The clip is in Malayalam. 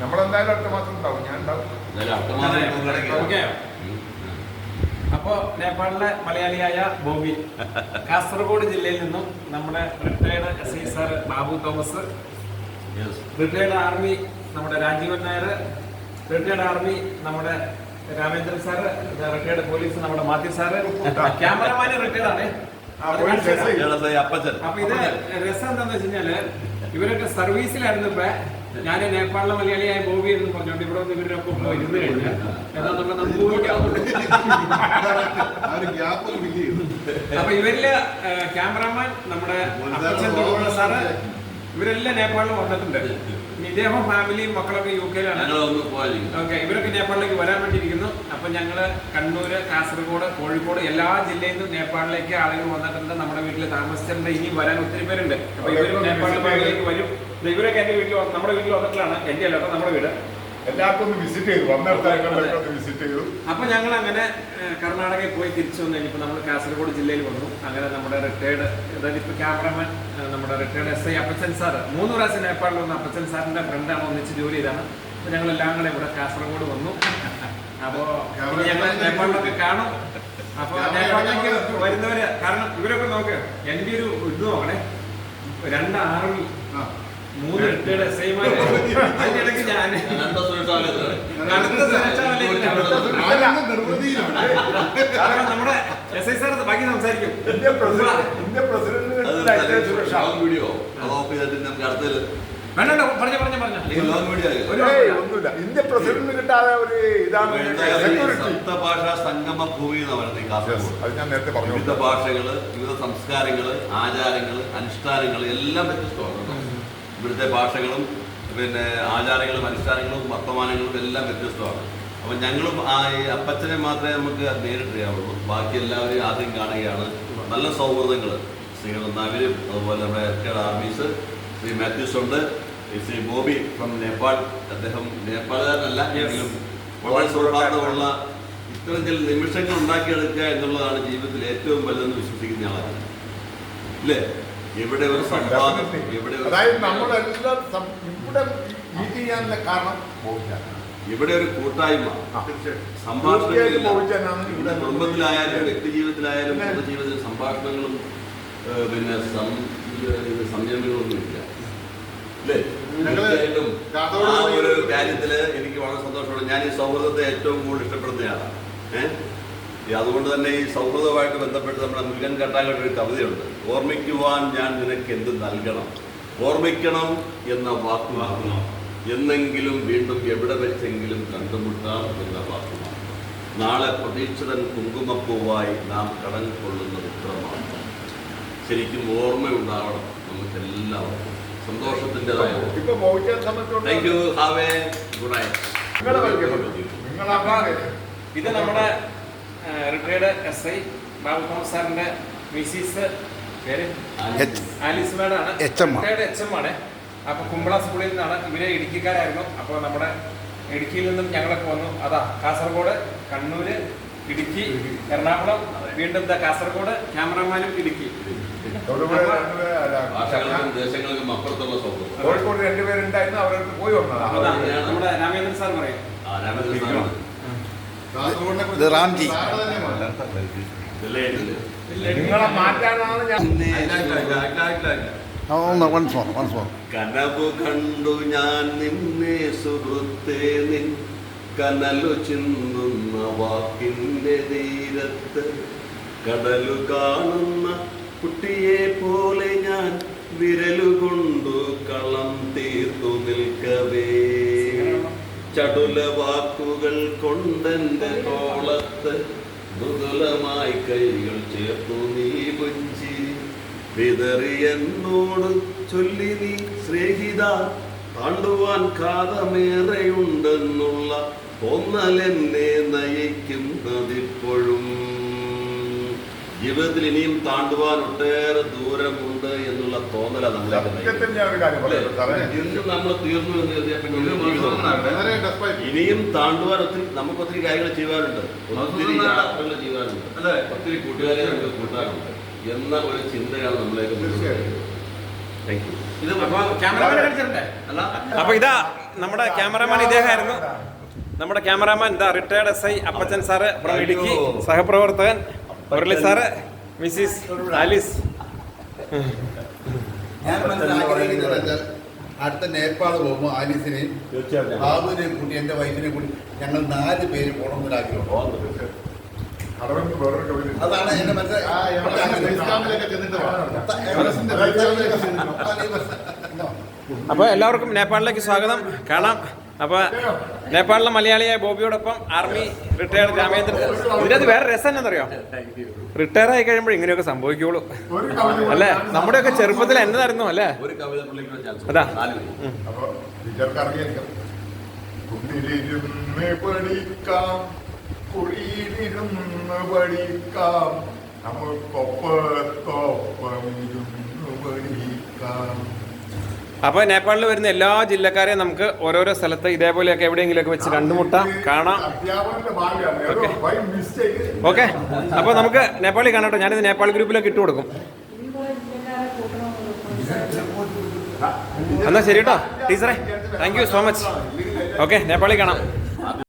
നമ്മളെന്തായാലും അടുത്ത മാസം ഉണ്ടാവും. ഞാൻ എന്തായാലും അടുത്ത മാസം നമുക്ക് ഇടയ്ക്ക് ഓക്കേ. ഉം. അപ്പോ നേപ്പാളിലെ മലയാളിയായ ബോബി കാസർഗോഡ് ജില്ലയിൽ നിന്നും നമ്മുടെ retired S I sir Babu Thomas Yes. Retired army നമ്മുടെ രാജീവൻ നായർ റിട്ടയർഡ് ആർമി നമ്മുടെ രാമേന്ദ്രൻ സാർ റിട്ടയർഡ് പോലീസ് നമ്മുടെ മാത്യു സാറ്. ക്യാമറമാന് റിട്ടയർഡ് ആണ് അപ്പൊ ഇത് രസം എന്താന്ന് വെച്ച് കഴിഞ്ഞാൽ ഇവരൊക്കെ സർവീസിലായിരുന്നു ഇപ്പൊ. ഞാൻ നേപ്പാളിലെ മലയാളിയായ ബോബി എന്ന് പറഞ്ഞോണ്ട് ഇവിടെ വന്ന് ഇവരുടെ ഒപ്പം പോയി ഇരുന്ന് കഴിഞ്ഞാൽ നമുക്ക് അപ്പൊ ഇവരിൽ ക്യാമറാമാൻ നമ്മുടെ സാറ് ഇവരെല്ലാം നേപ്പാളിൽ വന്നിട്ടുണ്ട്. ഇദ്ദേഹം ഫാമിലിയും മക്കളൊക്കെ യു കെയിലാണ് ഓക്കെ ഇവരൊക്കെ നേപ്പാളിലേക്ക് വരാൻ വേണ്ടിയിരിക്കുന്നു. അപ്പൊ ഞങ്ങൾ കണ്ണൂര് കാസർഗോഡ് കോഴിക്കോട് എല്ലാ ജില്ലയിൽ നിന്നും നേപ്പാളിലേക്ക് ആളുകൾ വന്നിട്ടുണ്ട്. നമ്മുടെ വീട്ടിൽ താമസിച്ചിട്ടുണ്ട്. ഇനി വരാൻ ഒത്തിരി പേരുണ്ട്. അപ്പൊ ഇവരും നേപ്പാളിലേക്ക് വരും. ദേ ഇവരൊക്കെ എന്റെ വീട്ടിൽ നമ്മുടെ വീട്ടിൽ വന്നിട്ടാണ്. എന്റെ അല്ല കേട്ടോ നമ്മുടെ വീട്. എല്ലാവർക്കും ഒന്ന് വിസിറ്റ് ചെയ്തു. ഒന്ന് വിസിറ്റ് ചെയ്തു. അപ്പൊ ഞങ്ങൾ അങ്ങനെ കർണാടകയിൽ പോയി തിരിച്ചു വന്നു. കഴിഞ്ഞപ്പോൾ നമ്മൾ കാസർഗോഡ് ജില്ലയിൽ വന്നു. അങ്ങനെ നമ്മുടെ റിട്ടയർഡ് അതായത് ഇപ്പൊ ക്യാമറമാൻ നമ്മുടെ retired S I Appachan sir മൂന്ന് പ്രാവശ്യം നേപ്പാളിൽ വന്ന അപ്പച്ചൻ സാറിന്റെ ഫ്രണ്ടാണ് ഒന്നിച്ച് ജോലി ചെയ്താണ്. അപ്പൊ ഞങ്ങൾ എല്ലാം കൂടെ ഇവിടെ കാസർഗോഡ് വന്നു. അപ്പോ ഞങ്ങൾ നേപ്പാളിലൊക്കെ കാണും. അപ്പൊ നേപ്പാളിലേക്ക് വരുന്നവര് കാരണം ഇവരൊക്കെ നോക്ക് എന്റെ ഒരു ഇത് നോക്കണേ. രണ്ട് ആർമി. മൂന്ന് ഞാൻ. കാരണം നമ്മുടെ എസ് ഐ സാർ ബാക്കി സംസാരിക്കും. വീഡിയോ. അത് ഓഫ് ചെയ്തിട്ട് നമുക്ക് വേണ്ട പറഞ്ഞ പറഞ്ഞ പറഞ്ഞ. ഒന്നുമില്ല. ഇന്ത്യ പ്രസിഡന്റിന് കിട്ടാതെ ഒരു ഇതാണ് സപ്തഭാഷാ സംഗമ ഭൂമി എന്ന് പറയുന്നത് ഈ കാസർഗോഡ്. അത് ഞാൻ നേരത്തെ പറഞ്ഞു വിവിധ ഭാഷകൾ വിവിധ സംസ്കാരങ്ങൾ ആചാരങ്ങൾ അനുഷ്ഠാനങ്ങൾ എല്ലാം വ്യത്യസ്തമാണ്. ഇവിടുത്തെ ഭാഷകളും പിന്നെ ആചാരങ്ങളും അനുഷ്ഠാനങ്ങളും വർത്തമാനങ്ങളും എല്ലാം വ്യത്യസ്തമാണ്. അപ്പം ഞങ്ങളും ആ ഈ അപ്പച്ചനെ മാത്രമേ നമുക്ക് നേരിട്ടറിയാവുള്ളൂ. ബാക്കി എല്ലാവരെയും ആദ്യം കാണുകയാണ്. നല്ല സൗഹൃദങ്ങൾ ശ്രീകൾ നവരും അതുപോലെ നമ്മുടെ റിട്ടയർഡ് ആർമീസ് ശ്രീ മാത്യൂസ് ഉണ്ട്. Shri Bobby from Nepal. അദ്ദേഹം നേപ്പാളുകാരനല്ല എങ്കിലും വളരെ സൗഹാർദ്ദമുള്ള ഇത്തരം ചില നിമിഷങ്ങൾ ഉണ്ടാക്കിയെടുക്കുക എന്നുള്ളതാണ് ജീവിതത്തിൽ ഏറ്റവും വലുതെന്ന് വിശ്വസിക്കുന്ന ആളാണ്. ഇല്ലേ എവിടെ ഒരു സംവാദം ഇവിടെ അതായത് നമ്മളെല്ലാം ഇവിടെ മീറ്റ് ചെയ്യാനുള്ള കാരണം. ഇവിടെ ഒരു കൂട്ടായ്മ. സംഭാഷണങ്ങളില്ല ഇവിടെ കുടുംബത്തിലായാലും വ്യക്തി ജീവിതത്തിലായാലും പൊതുജീവിതത്തിൽ സംഭാഷണങ്ങളും പിന്നെ സംയമനങ്ങളൊന്നും ഇല്ല. ഒരു കാര്യത്തിൽ എനിക്ക് വളരെ സന്തോഷമാണ് ഞാൻ ഈ സൗഹൃദത്തെ ഏറ്റവും കൂടുതൽ ഇഷ്ടപ്പെടുന്നയാളാണ് ഏഹ് അതുകൊണ്ട് തന്നെ ഈ സൗഹൃദമായിട്ട് ബന്ധപ്പെട്ട് നമ്മുടെ മുരുകൻ കട്ടാങ്ങളുടെ ഒരു കവിതയുണ്ട്. ഓർമ്മിക്കുവാൻ ഞാൻ നിനക്ക് എന്ത് നൽകണം? ഓർമ്മിക്കണം എന്ന വാക്ക് വാങ്ങണം എന്നെങ്കിലും വീണ്ടും എവിടെ വെച്ചെങ്കിലും കണ്ടുമുട്ടാം എന്ന വാക്ക് നാളെ പ്രതീക്ഷിതൻ കുങ്കുമപ്പൂവായി നാം കടൽ കൊള്ളുന്ന ഉത്തരമാണ് ശരിക്കും ഓർമ്മയുണ്ടാവണം നമുക്കെല്ലാവർക്കും. സന്തോഷത്തിന്റെതായ thank you have. A good night ഇത് നമ്മുടെ retired S I Babu Thomas സാറിന്റെ മിസിസ് പേര് ആലീസ് മേഡാണ്. റിട്ടയർഡ് എച്ച് എം ആണ്. അപ്പൊ കുമ്പള സ്കൂളിൽ നിന്നാണ് ഇവരെ ഇടുക്കിക്കാരായിരുന്നു. അപ്പോൾ നമ്മുടെ ഇടുക്കിയിൽ നിന്നും ഞങ്ങളൊക്കെ വന്നു. അതാ കാസർഗോഡ് കണ്ണൂര് ഇടുക്കി എറണാകുളം വീണ്ടും എന്താ കാസർഗോഡ് ക്യാമറമാനും ഇടുക്കി. കോഴിക്കോട് രണ്ടുപേരുണ്ടായിരുന്നു അവരടുത്ത് പോയി വന്നതാണ്. അതാ നമ്മുടെ രാമേന്ദ്രൻ സാർ പറയും. ഇത് റാംജി. കനവു കണ്ടു ഞാൻ നിന്നെ സുഹൃത്തേ നിൻ. കനലു ചിന്തുന്ന വാക്കിന്റെ തീരത്ത് കടലു കാണുന്ന കുട്ടിയെ പോലെ ഞാൻ വിരലുകൊണ്ടു കളം തീർത്തു നിൽക്കവേ. ചടുല വാക്കുകൾ കൊണ്ടെന്റെ കോളത്ത് മൃദുലമായി കൈകൾ ചേർത്തു നീ പുഞ്ചിരി വിതറിയെന്നോട് ചൊല്ലി നീ സ്നേഹിത താണ്ടുവാൻ കാതമേറെയുണ്ടെന്നുള്ള ഒന്നലെന്നെ നയിക്കുന്നതിപ്പോഴും. ജീവിതത്തിൽ ഇനിയും താണ്ടുവാൻ ഒട്ടേറെ ദൂരമുണ്ട് എന്നുള്ള തോന്നലാണ് നമ്മളെ സത്യത്തിൽ ഞാൻ ഒരു കാര്യം പറയാം ഇന്ന് നമ്മൾ തീർന്നു എന്ന് കരുതിയാൽ പിന്നെ ഇനിയും താണ്ടുവാൻ ഒത്തിരി നമുക്ക് ഒത്തിരി കാര്യങ്ങൾ ചെയ്യാനുണ്ട് ഒത്തിരി യാത്രകൾ ചെയ്യാനുണ്ട് അല്ലെ? ഒത്തിരി കൂട്ടുകാരെ നമുക്ക് കൂട്ടാനുണ്ട് എന്ന ഒരു ചിന്തയാണ് നമ്മളേക്ക് അപ്പൊ ഇതാ നമ്മുടെ ക്യാമറമാൻ ഇദ്ദേഹമായിരുന്നു. നമ്മുടെ ക്യാമറാമാൻ ഇതാ retired S I Appachan sir Idukki സഹപ്രവർത്തകൻ. Murali sir Mrs Alice. ഞാൻ വെച്ചാൽ അടുത്ത നേപ്പാൾ പോകുമ്പോൾ ആലീസിനെയും ബാബുവിനെയും കൂട്ടി എന്റെ വൈഫിനെയും കൂടി ഞങ്ങൾ നാല് പേര് പോകണം കടവന്റെ വേറൊരു അതാണ് എന്റെ അപ്പോൾ എല്ലാവർക്കും നേപ്പാളിലേക്ക് സ്വാഗതം. കാണാം. അപ്പോൾ നേപ്പാളിലെ മലയാളിയായ ബോബിയോടൊപ്പം ആർമി റിട്ടയർഡ് രാമേന്ദ്രൻ ഇതിനകത്ത് അത് വേറെ രസം എന്നറിയോ റിട്ടയർ ആയി കഴിയുമ്പോൾ ഇങ്ങനെയൊക്കെ സംഭവിക്കുള്ളൂ. അല്ലെ? നമ്മുടെയൊക്കെ ചെറുപ്പത്തിൽ എന്നതായിരുന്നു അല്ലേ? അതാ. പഠിക്കാം കുഴിയിലിരുന്ന് പഠിക്കാം നമുക്കൊപ്പത്തൊപ്പം ഇരുന്ന് പഠിക്കാം. അപ്പോൾ നേപ്പാളിൽ വരുന്ന എല്ലാ ജില്ലക്കാരെയും നമുക്ക് ഓരോരോ സ്ഥലത്ത് ഇതേപോലെയൊക്കെ എവിടെയെങ്കിലുമൊക്കെ വെച്ച് കണ്ടുമുട്ട കാണാം. ഓക്കെ ഓക്കെ അപ്പോൾ നമുക്ക് നേപ്പാളിൽ കാണാട്ടോ. ഞാനിത് നേപ്പാൾ ഗ്രൂപ്പിലേക്ക് ഇട്ട് കൊടുക്കും. എന്നാൽ ശരി കേട്ടോ. ടീച്ചറെ thank you so much okay നേപ്പാളിൽ കാണാം.